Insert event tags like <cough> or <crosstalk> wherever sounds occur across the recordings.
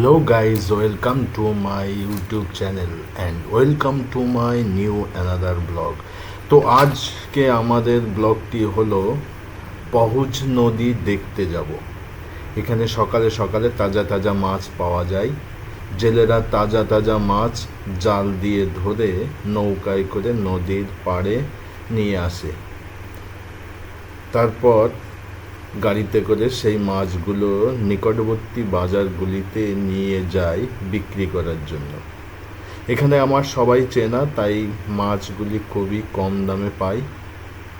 Hello guys, welcome to my YouTube channel and welcome to my new another blog. তো আজকে আমাদের ব্লগটি হলো পহুজ নদী দেখতে যাব। এখানে সকালে সকালে তাজা তাজা মাছ পাওয়া যায়। জেলেরা তাজা তাজা মাছ জাল দিয়ে ধরে নৌকায় করে নদীর পাড়ে নিয়ে আসে। তারপর গাড়িতে করে সেই মাছগুলো নিকটবর্তী বাজারগুলিতে নিয়ে যায় বিক্রি করার জন্য এখানে আমার সবাই চেনা তাই মাছগুলি খুবই কম দামে পাই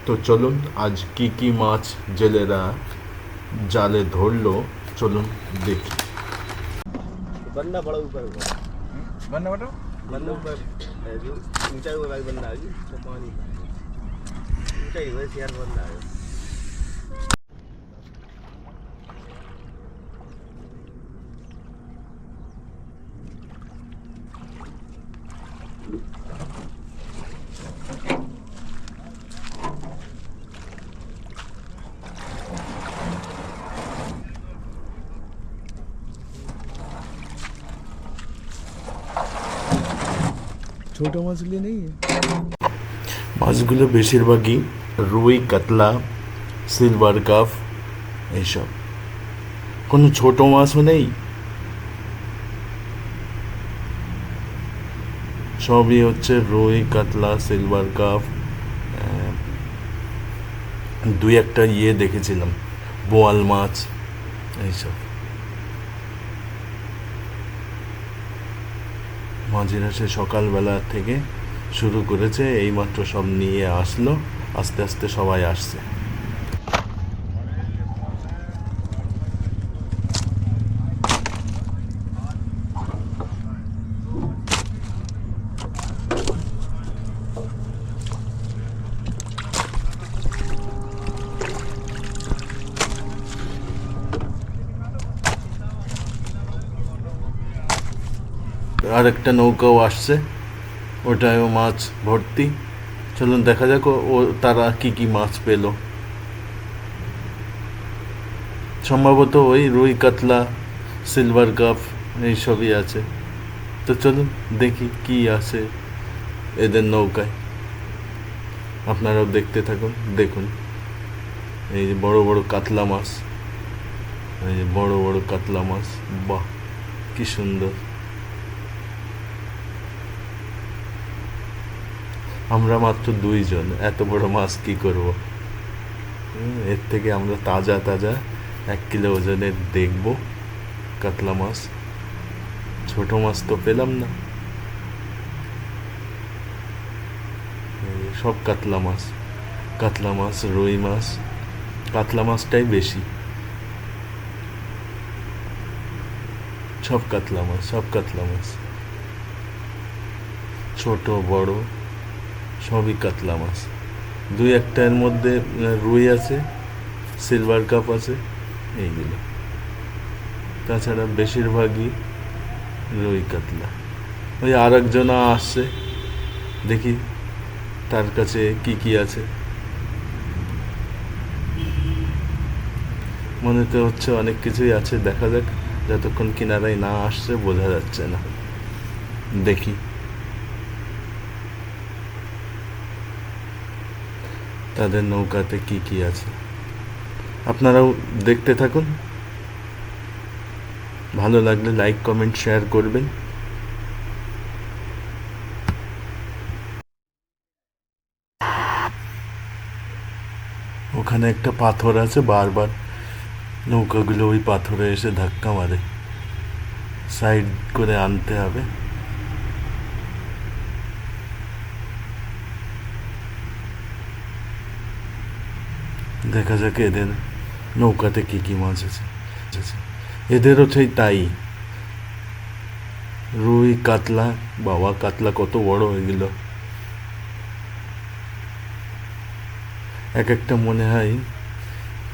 তো চলুন আজ কি কি মাছ জেলেরা জালে ধরলো চলুন দেখি बंदा बड़ा ऊपर होगा बंदा बताओ बंदा ऊपर है जो ऊंचाई हुआ एक बंदा है जी तो पानी ऊंचाई हुआ यार बंदा है ছোট মাছগুলি নেই? মাছগুলো বেশিরভাগই রুই, কাতলা, সিলভার কাফ, এইসব। কোনো ছোট মাছও নেই? সবই হচ্ছে রুই, কাতলা, সিলভার কাফ। দুই একটা ইয়ে দেখেছিলাম, বোয়াল মাছ, এইসব। মাঝিরা সে সকালবেলা থেকে শুরু করেছে এইমাত্র সব নিয়ে আসলো আস্তে আস্তে সবাই আসছে। আর একটা নৌকাও আসছে। ওটায়ও মাছ ভর্তি। চলুন দেখা যাক ও- তারা কি কি মাছ পেল। সম্ভবত ওই রুই, কাতলা, সিলভার কাপ এইসবই আছে। তো চলুন দেখি কি আছে এদের নৌকায়। আপনারাও দেখতে থাকুন, দেখুন। এই যে বড় বড় কাতলা মাছ। এই যে বড় বড় কাতলা মাছ। বাহ, কি সুন্দর। আমরা মাত্র দুইজন, এত বড় মাছ কি করব? এর থেকে আমরা তাজা তাজা এক কিলো ওজনের দেখব কাতলা মাছ। ছোট মাছ তো পেলাম না। সব কাতলা মাছ কাতলা মাছ, রুই মাছ, কাতলা মাছটাই বেশি। সব কাতলা মাছ, সব কাতলা মাছ। ছোট, বড় সবই কাতলা মাছ। দুই একটার মধ্যে রুই আছে সিলভার কাপ আছে, এইগুলো। তাছাড়া বেশিরভাগই রুই কাতলা। ওই আর একজনা আসছে, দেখি তার কাছে কি কি আছে। মনে তো হচ্ছে অনেক কিছুই আছে, দেখা যাক। যতক্ষণ কিনারায় না আসছে, বোঝা যাচ্ছে না। দেখি। তাদের নৌকাতে কি কি আছে? আপনারাও দেখতে থাকুন। ভালো লাগলে লাইক কমেন্ট শেয়ার করবেন। ওখানে একটা পাথর আছে, বারবার নৌকাগুলো ওই পাথরে এসে ধাক্কা মারে। সাইড করে আনতে হবে। দেখা যাক এদের নৌকাতে কি কি মাছ আছে। এদেরও সেই তাই। রুই, কাতলা, বাবা, কাতলা কত বড় এগুলো এক একটা মনে হয়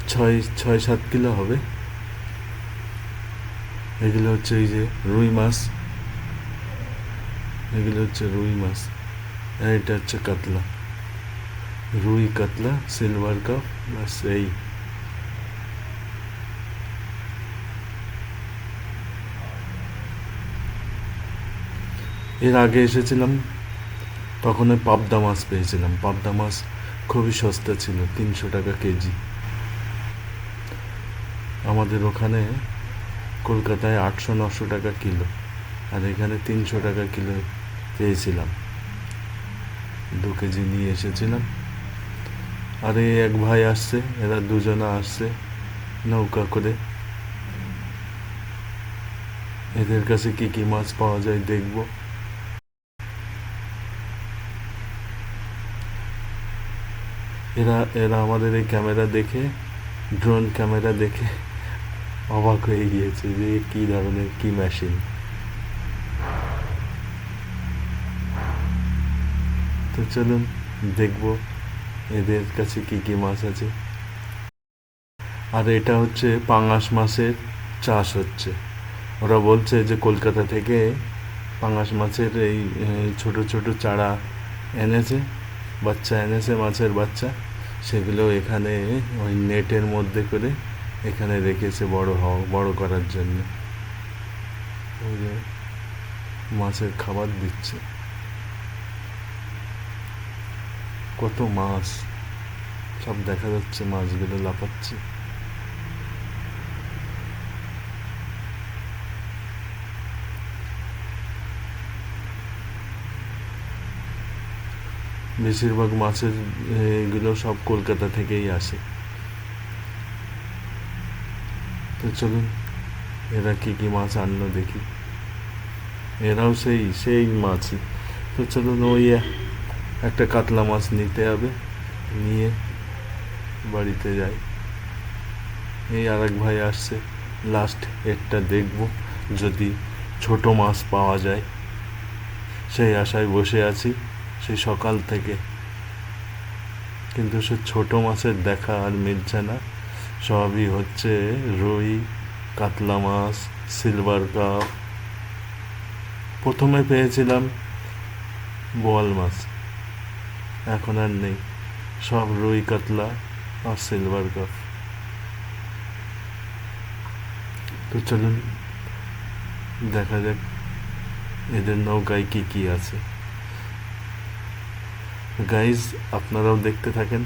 ছয় ছয়, সাত কিলো হবে। এগুলো হচ্ছে এই যে রুই মাছ। এগুলো হচ্ছে রুই মাছ। এটা হচ্ছে কাতলা। রুই কাতলা সিলভার কাপ বাস এই এর আগে এসেছিলাম, তখন ওই পাবদা মাছ পেয়েছিলাম। পাবদা মাছ খুবই সস্তা ছিল, তিনশো টাকা কেজি। আমাদের ওখানে কলকাতায় আটশো, নশো টাকা কিলো, আর এখানে তিনশো টাকা কিলো পেয়েছিলাম। দু কেজি নিয়ে এসেছিলাম। আর এই এক ভাই আসছে, এরা দুজনা আসছে নৌকা করে। এদের কাছে কি কি মাছ পাওয়া যায় দেখব। এরা এরা আমাদের এই ক্যামেরা দেখে, ড্রোন ক্যামেরা দেখে অবাক হয়ে গিয়েছে যে কি ধরনের, কি মেশিন। তো চলুন দেখব এদের কাছে কি কি মাছ আছে? আর এটা হচ্ছে পাঙাশ মাছের চাষ হচ্ছে। ওরা বলছে যে কলকাতা থেকে পাঙাশ মাছের এই ছোট ছোট চারা এনেছে, বাচ্চা এনেছে, মাছের বাচ্চা। সেগুলো এখানে ওই নেটের মধ্যে করে এখানে রেখেছে বড় হওয়া, বড় করার জন্য। মাছের খাবার দিচ্ছে। কত মাছ? সব দেখা যাচ্ছে, মাছগুলো লাফাচ্ছে। বেশিরভাগ মাছের এগুলো সব কলকাতা থেকেই আসে। তো চলুন, এরা কি কি মাছ আনলো দেখি। এরাও সেই সেই মাছই। তো চলুন, ওই একটা কাতলা মাছ নিতে হবে, নিয়ে বাড়িতে যাই। এই আর এক ভাই আসছে লাস্ট এরটা দেখব, যদি ছোট মাছ পাওয়া যায়। সেই আশায় বসে আছি সেই সকাল থেকে। কিন্তু সে ছোট মাছের দেখা আর মিলছে না। সবই হচ্ছে রুই, কাতলা মাছ সিলভার কাপ প্রথমে পেয়েছিলাম বোয়াল মাছ। এখন আর নেই। সব রুই কাতলা আর সিলভার কাপ তো চলুন, দেখা যাক এদের নৌকায় কি কি আছে। গাইজ আপনারাও দেখতে থাকেন।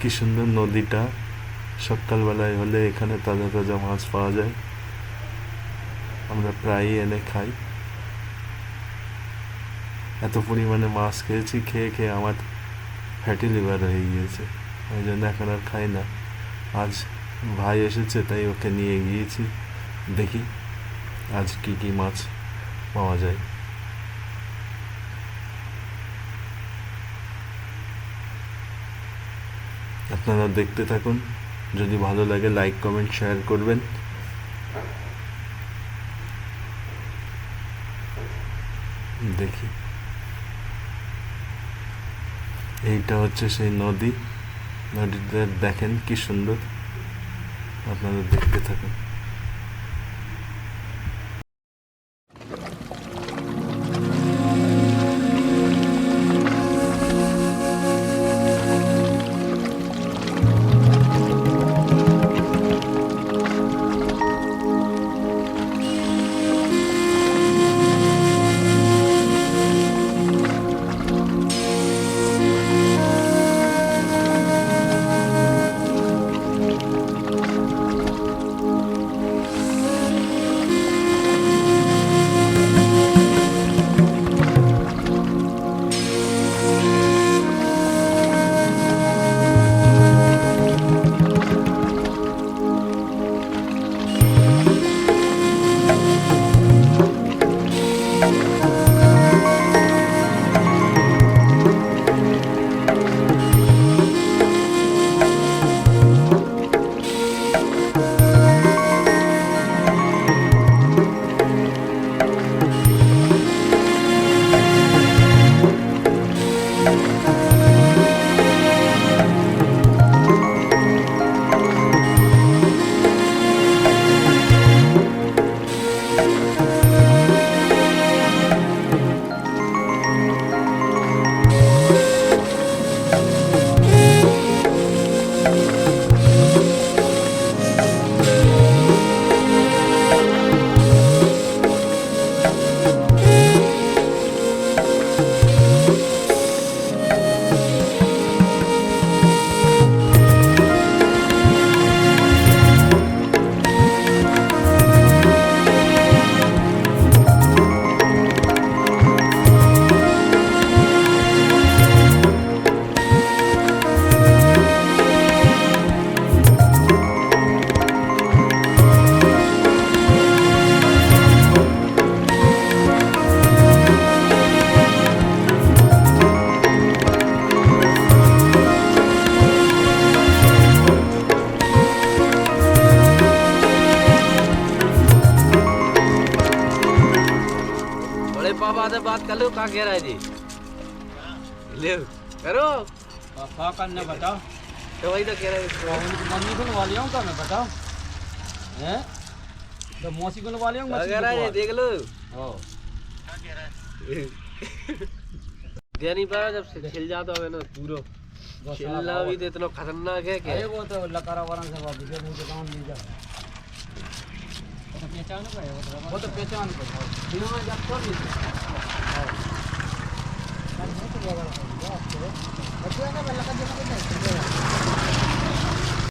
কি সুন্দর নদীটা। সকালবেলায় হলে এখানে তাজা তাজা মাছ পাওয়া যায়। আমরা প্রায়ই এনে খাই। এত পরিমাণে মাছ খেয়েছি, খেয়ে খেয়ে আমার ফ্যাটি লিভার হয়ে গিয়েছে। ওই জন্য এখন আর খাই না। আজ ভাই এসেছে, তাই ওকে নিয়ে গিয়েছি। দেখি আজ কি কি মাছ পাওয়া যায়। আপনারা দেখতে থাকুন। যদি ভালো লাগে লাইক কমেন্ট শেয়ার করবেন। দেখি। এইটা হচ্ছে সেই নদী। নদীতে দেখেন কি সুন্দর। আপনারা দেখতে থাকুন। મેરાજી ले करो। पापा का ने बताओ। तो वही तो कह रहे हो। तो मम्मी को बुला लियो तो का मैं बताओ। हैं? तो मौसी को बुला लगा लिया वगैरह ये देख लो। ओ। <laughs> क्या कह रहा है देनी पारा जब से खिल जाता है ना पूरा। छिलना भी तो इतना खतरनाक है कि वो तो लकारा वाला से वापस जब मुझे काम नहीं जा। तो पहचान को है वो तो पहचान को है बिना जब कौन Nagkakamalakad yung ako na.